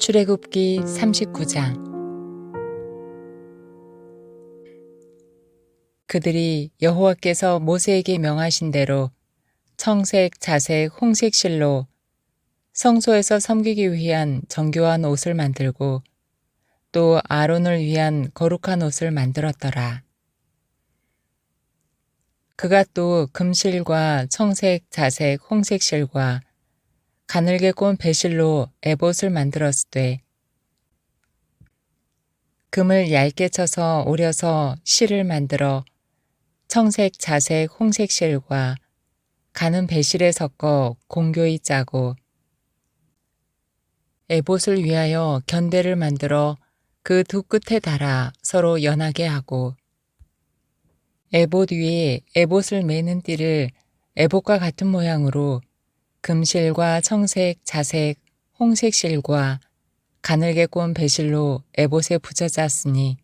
출애굽기 39장 그들이 여호와께서 모세에게 명하신 대로 청색, 자색, 홍색 실로 성소에서 섬기기 위한 정교한 옷을 만들고 또 아론을 위한 거룩한 옷을 만들었더라. 그가 또 금실과 청색, 자색, 홍색 실과 가늘게 꼰 배실로 에봇을 만들었으되 금을 얇게 쳐서 오려서 실을 만들어 청색, 자색, 홍색 실과 가는 배실에 섞어 공교히 짜고 에봇을 위하여 견대를 만들어 그 두 끝에 달아 서로 연하게 하고 에봇 위에 에봇을 매는 띠를 에봇과 같은 모양으로 금실과 청색, 자색, 홍색 실과 가늘게 꼰 배실로 에봇에 붙여 짰으니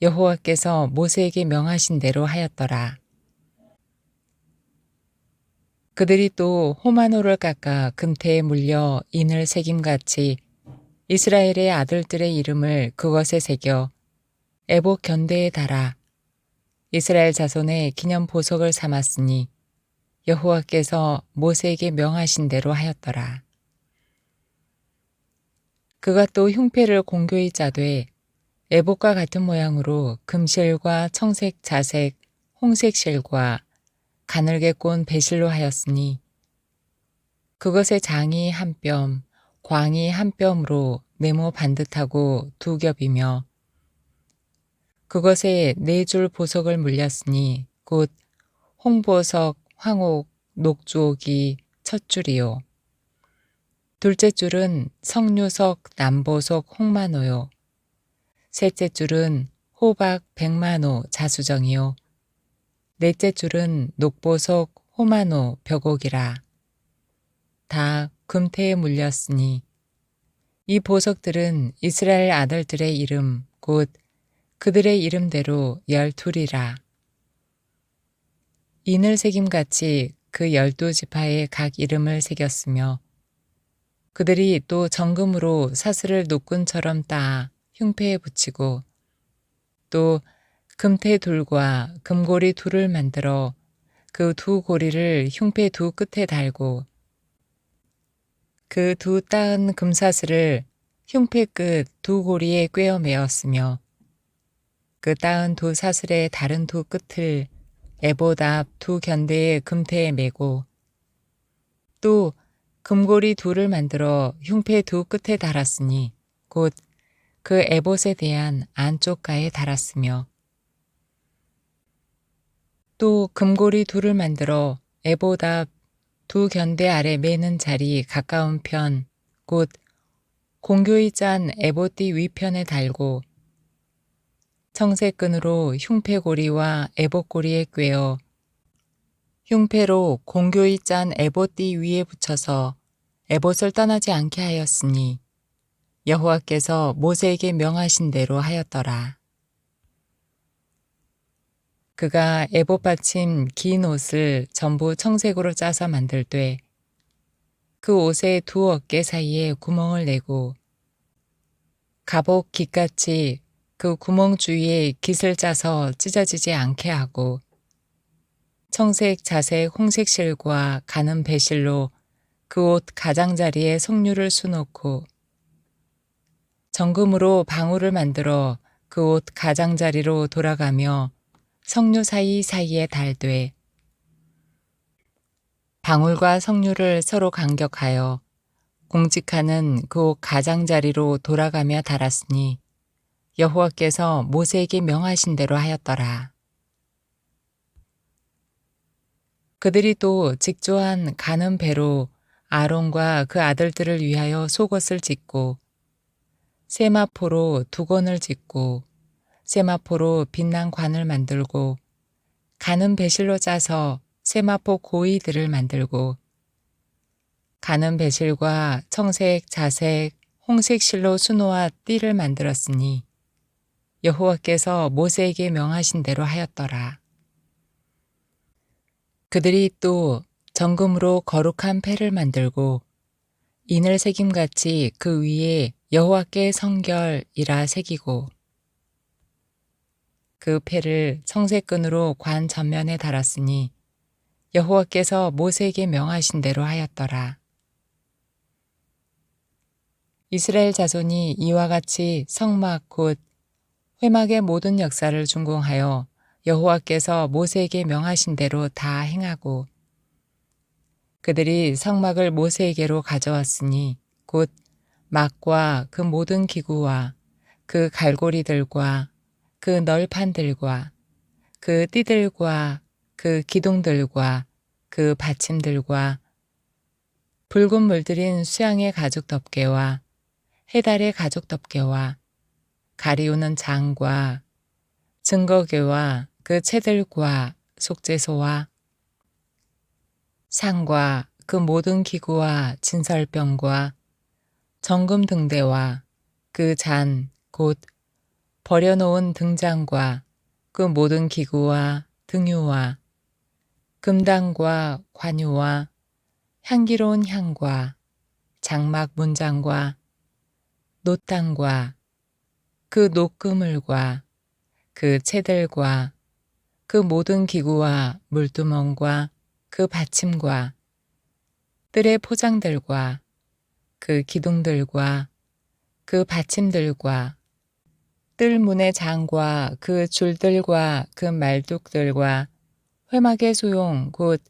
여호와께서 모세에게 명하신 대로 하였더라. 그들이 또 호마노를 깎아 금태에 물려 인을 새김같이 이스라엘의 아들들의 이름을 그것에 새겨 에봇 견대에 달아 이스라엘 자손의 기념 보석을 삼았으니 여호와께서 모세에게 명하신 대로 하였더라. 그가 또 흉패를 공교히 짜되 에봇과 같은 모양으로 금실과 청색, 자색, 홍색 실과 가늘게 꼰 배실로 하였으니 그것의 장이 한 뼘, 광이 한 뼘으로 네모 반듯하고 두 겹이며 그것에 네 줄 보석을 물렸으니 곧 홍보석, 황옥, 녹주옥이 첫 줄이요. 둘째 줄은 성류석, 남보석, 홍만호요. 셋째 줄은 호박, 백만호, 자수정이요. 넷째 줄은 녹보석, 호만호, 벽옥이라. 다 금태에 물렸으니 이 보석들은 이스라엘 아들들의 이름, 곧 그들의 이름대로 열둘이라. 인을 새김같이 그 열두 지파의 각 이름을 새겼으며 그들이 또 정금으로 사슬을 노끈처럼 따 흉패에 붙이고 또 금태 둘과 금고리 둘을 만들어 그 두 고리를 흉패 두 끝에 달고 그 두 따은 금사슬을 흉패 끝 두 고리에 꿰어 메었으며 그 따은 두 사슬의 다른 두 끝을 앞 두 견대의 금태에 메고 또 금고리 둘을 만들어 흉패 두 끝에 달았으니 곧 그 에봇에 대한 안쪽 가에 달았으며 또 금고리 둘을 만들어 앞두 견대 아래 매는 자리 가까운 편, 곧 공교히 짠 에봇띠 위편에 달고 청색끈으로 흉패고리와 에봇고리에 꿰어 흉패로 공교히 짠 에봇띠 위에 붙여서 에봇을 떠나지 않게 하였으니 여호와께서 모세에게 명하신 대로 하였더라. 그가 에봇 받침 긴 옷을 전부 청색으로 짜서 만들되 그 옷의 두 어깨 사이에 구멍을 내고 갑옷 깃같이 그 구멍 주위에 깃을 짜서 찢어지지 않게 하고 청색, 자색, 홍색 실과 가는 배실로 그 옷 가장자리에 석류를 수놓고 정금으로 방울을 만들어 그 옷 가장자리로 돌아가며 석류 사이사이에 달되 방울과 석류를 서로 간격하여 공직하는 그 옷 가장자리로 돌아가며 달았으니 여호와께서 모세에게 명하신 대로 하였더라. 그들이 또 직조한 가는 배로 아론과 그 아들들을 위하여 속옷을 짓고 세마포로 두건을 짓고 세마포로 빛난 관을 만들고 가는 배실로 짜서 세마포 고이들을 만들고 가는 배실과 청색, 자색, 홍색 실로 수놓아 띠를 만들었으니 여호와께서 모세에게 명하신 대로 하였더라. 그들이 또 정금으로 거룩한 패를 만들고 인을 새김같이 그 위에 여호와께 성결이라 새기고 그 패를 청색끈으로 관 전면에 달았으니 여호와께서 모세에게 명하신 대로 하였더라. 이스라엘 자손이 이와 같이 성막 곧 회막의 모든 역사를 준공하여 여호와께서 모세에게 명하신 대로 다 행하고 그들이 성막을 모세에게로 가져왔으니 곧 막과 그 모든 기구와 그 갈고리들과 그 널판들과 그 띠들과 그 기둥들과 그 받침들과 붉은 물들인 수양의 가죽 덮개와 해달의 가죽 덮개와 가리우는 장과 증거궤와 그 채들과 속죄소와 상과 그 모든 기구와 진설병과 정금 등대와 그 잔 곧 버려놓은 등잔과 그 모든 기구와 등유와 금당과 관유와 향기로운 향과 장막 문장과 노땅과 그 녹그물과 그 채들과 그 모든 기구와 물두멍과 그 받침과 뜰의 포장들과 그 기둥들과 그 받침들과 뜰 문의 장과 그 줄들과 그 말뚝들과 회막의 소용 곧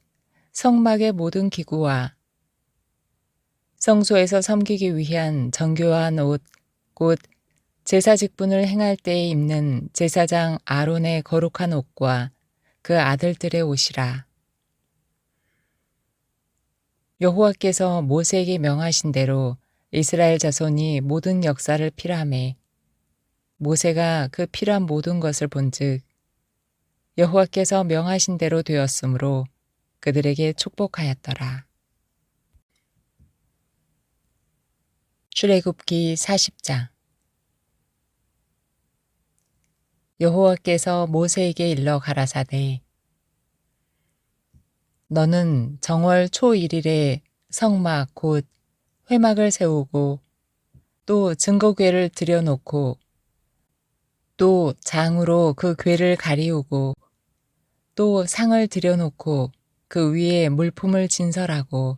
성막의 모든 기구와 성소에서 섬기기 위한 정교한 옷, 곧 제사 직분을 행할 때에 입는 제사장 아론의 거룩한 옷과 그 아들들의 옷이라. 여호와께서 모세에게 명하신 대로 이스라엘 자손이 모든 역사를 필함해 모세가 그 필요한 모든 것을 본즉 여호와께서 명하신 대로 되었으므로 그들에게 축복하였더라. 출애굽기 40장 여호와께서 모세에게 일러 가라사대 너는 정월 초 1일에 성막 곧 회막을 세우고 또 증거궤를 들여놓고 또 장으로 그 궤를 가리우고 또 상을 들여놓고 그 위에 물품을 진설하고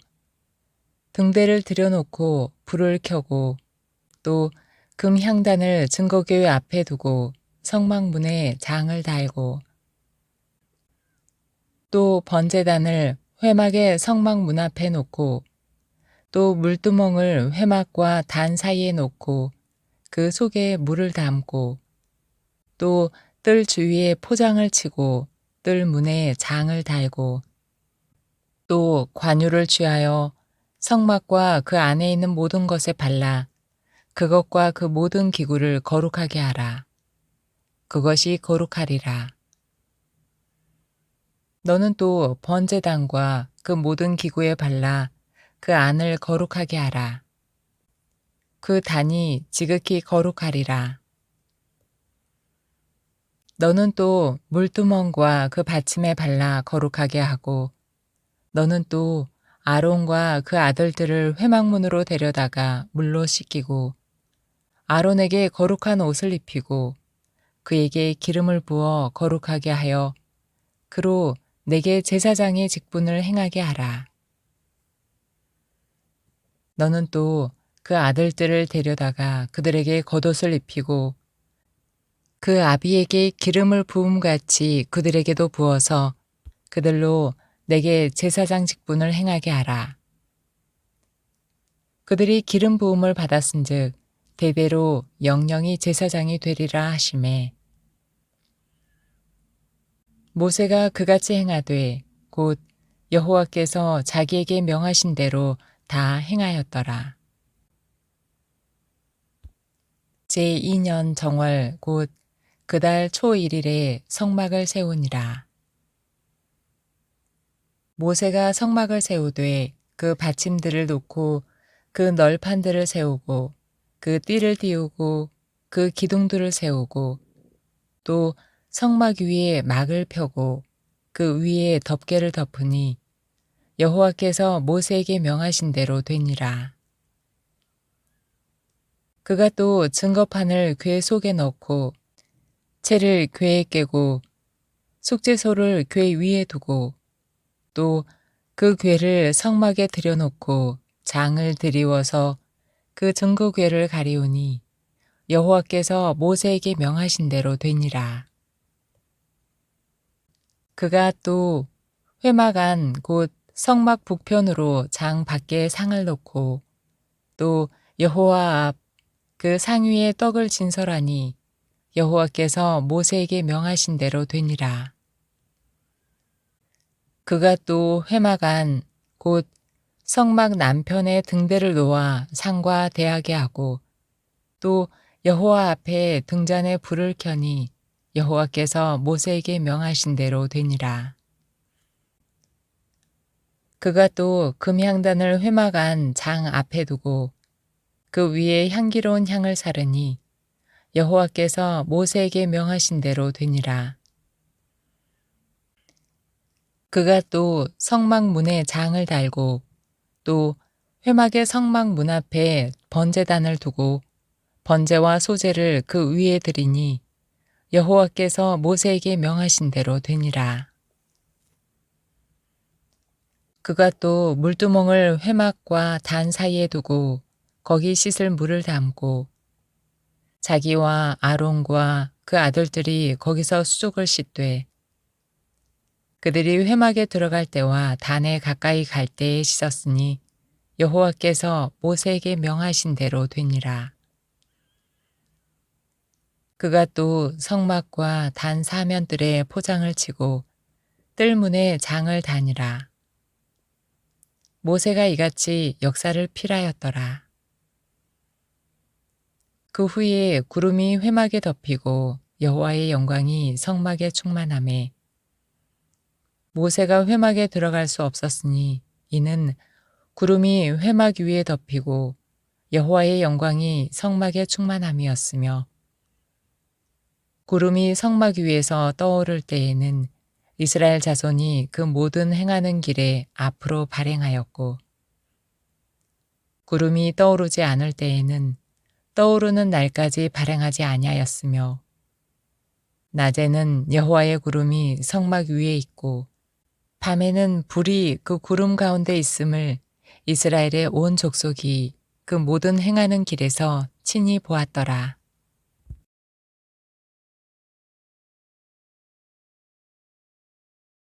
등대를 들여놓고 불을 켜고 또 금향단을 증거궤 앞에 두고 성막문에 장을 달고 또 번제단을 회막의 성막 문 앞에 놓고 또 물두멍을 회막과 단 사이에 놓고 그 속에 물을 담고 또 뜰 주위에 포장을 치고 뜰 문에 장을 달고 또 관유를 취하여 성막과 그 안에 있는 모든 것에 발라 그것과 그 모든 기구를 거룩하게 하라. 그것이 거룩하리라. 너는 또 번제단과 그 모든 기구에 발라 그 안을 거룩하게 하라. 그 단이 지극히 거룩하리라. 너는 또 물두멍과 그 받침에 발라 거룩하게 하고 너는 또 아론과 그 아들들을 회막문으로 데려다가 물로 씻기고 아론에게 거룩한 옷을 입히고 그에게 기름을 부어 거룩하게 하여 그로 내게 제사장의 직분을 행하게 하라. 너는 또 그 아들들을 데려다가 그들에게 겉옷을 입히고 그 아비에게 기름을 부음같이 그들에게도 부어서 그들로 내게 제사장 직분을 행하게 하라. 그들이 기름 부음을 받았은즉 대대로 영영이 제사장이 되리라 하심에 모세가 그같이 행하되 곧 여호와께서 자기에게 명하신 대로 다 행하였더라. 제2년 정월 곧 그달 초 1일에 성막을 세우니라. 모세가 성막을 세우되 그 받침들을 놓고 그 널판들을 세우고 그 띠를 띄우고 그 기둥들을 세우고 또 성막 위에 막을 펴고 그 위에 덮개를 덮으니 여호와께서 모세에게 명하신 대로 되니라. 그가 또 증거판을 궤 속에 넣고 채를 궤에 깨고 숙제소를 궤 위에 두고 또 그 궤를 성막에 들여놓고 장을 들이워서 그 증거궤를 가리우니 여호와께서 모세에게 명하신 대로 되니라. 그가 또 회막 안 곧 성막 북편으로 장 밖에 상을 놓고 또 여호와 앞 그 상 위에 떡을 진설하니 여호와께서 모세에게 명하신 대로 되니라. 그가 또 회막 안 곧 성막 남편에 등대를 놓아 상과 대하게 하고 또 여호와 앞에 등잔에 불을 켜니 여호와께서 모세에게 명하신 대로 되니라. 그가 또 금향단을 회막 안 장 앞에 두고 그 위에 향기로운 향을 사르니 여호와께서 모세에게 명하신 대로 되니라. 그가 또 성막 문에 장을 달고 또 회막의 성막 문 앞에 번제단을 두고 번제와 소제를 그 위에 드리니 여호와께서 모세에게 명하신 대로 되니라. 그가 또 물두멍을 회막과 단 사이에 두고 거기 씻을 물을 담고 자기와 아론과 그 아들들이 거기서 수족을 씻되 그들이 회막에 들어갈 때와 단에 가까이 갈 때에 씻었으니 여호와께서 모세에게 명하신 대로 되니라. 그가 또 성막과 단 사면들의 포장을 치고 뜰문에 장을 다니라. 모세가 이같이 역사를 필하였더라. 그 후에 구름이 회막에 덮이고 여호와의 영광이 성막에 충만함에 모세가 회막에 들어갈 수 없었으니 이는 구름이 회막 위에 덮이고 여호와의 영광이 성막에 충만함이었으며 구름이 성막 위에서 떠오를 때에는 이스라엘 자손이 그 모든 행하는 길에 앞으로 발행하였고 구름이 떠오르지 않을 때에는 떠오르는 날까지 발행하지 아니하였으며 낮에는 여호와의 구름이 성막 위에 있고 밤에는 불이 그 구름 가운데 있음을 이스라엘의 온 족속이 그 모든 행하는 길에서 친히 보았더라.